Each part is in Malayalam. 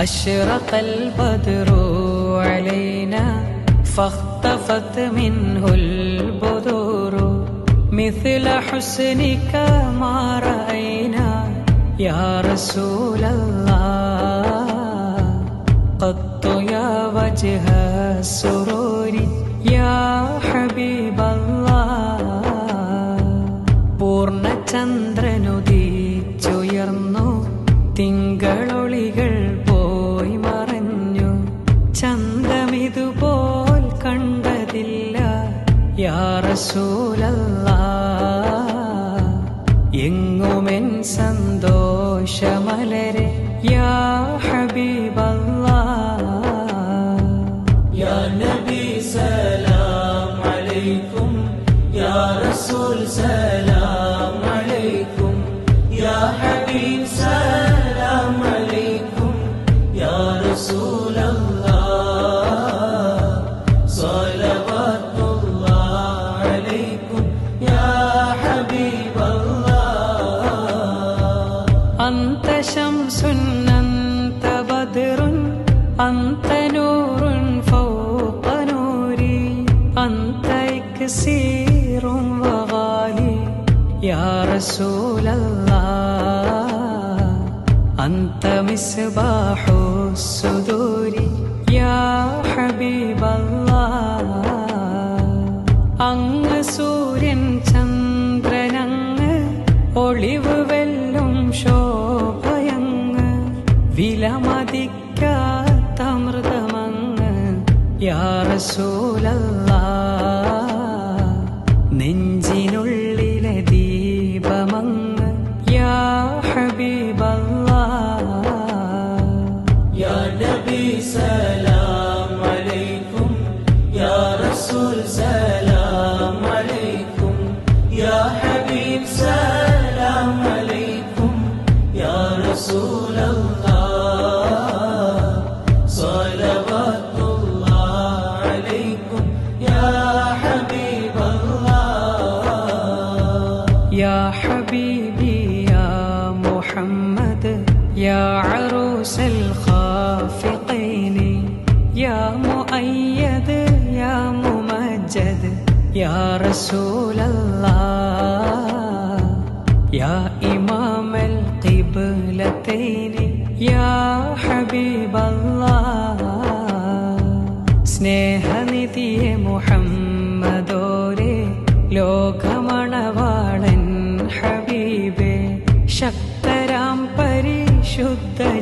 أشرق البدر علينا فاختفت منه البذور مثل حسنك ما رأينا يا رسول الله قط يا وجه السرور يا حبيب الله പൂർണ്ണചന്ദ്രനുദീച്ചുയർന്നു എങ്ങുമെൻ സന്തോഷമലരെ യാ ഹബീബല്ല യാ നബി സലാം അലൈക്കും യാ റസൂൽ സലാം അലൈക്കും യാ ഹബീബ് സലാം അലൈക്കും യാ റസൂലല്ലാഹ് സലാം أنت شمس أنت بدر أنت نور فوق نوري أنت إكسير وغالي يا رسول الله أنت مصباح الصدور يا حبيب الله അങ്ങ് സൂര്യൻ ചന്ദ്രനങ്ങ് ഒളിവ് നെഞ്ചിനുള്ളിലെ ദീപമങ്ങ് യാ ഹബീബല്ല. യാ നബി സലാം അലൈക്കും യാ റസൂൽ സലാം അലൈക്കും യാ ഹബീബ് സലാം അലൈക്കും യാ റസൂൽ محمد يا عروس الخافقين يا مؤيد يا ممجد يا رسول الله يا إمام القبلتين يا حبيب الله സ്നേഹനിധിയെ മുഹമ്മദോരെ ലോകമണവാളൻ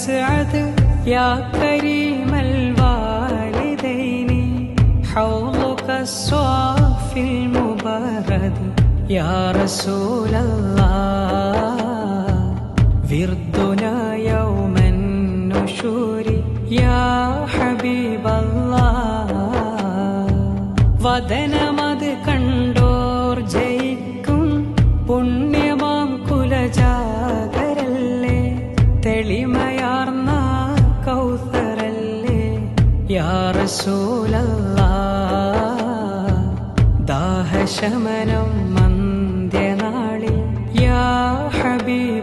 يسعد يا كريم الوالدين حوضك الصافي المبارد يا رسول الله وردنا يوم النشور يا حبيب الله വദനമത് കണ്ടോർ ജയിക്കും പുണ്യമാം കുലജാതരല്ലേ തെളിമയാർന്ന റസൂലല്ലാ ദാഹശമനം മന്ത്യനാളിൽ യാ ഹബീബ്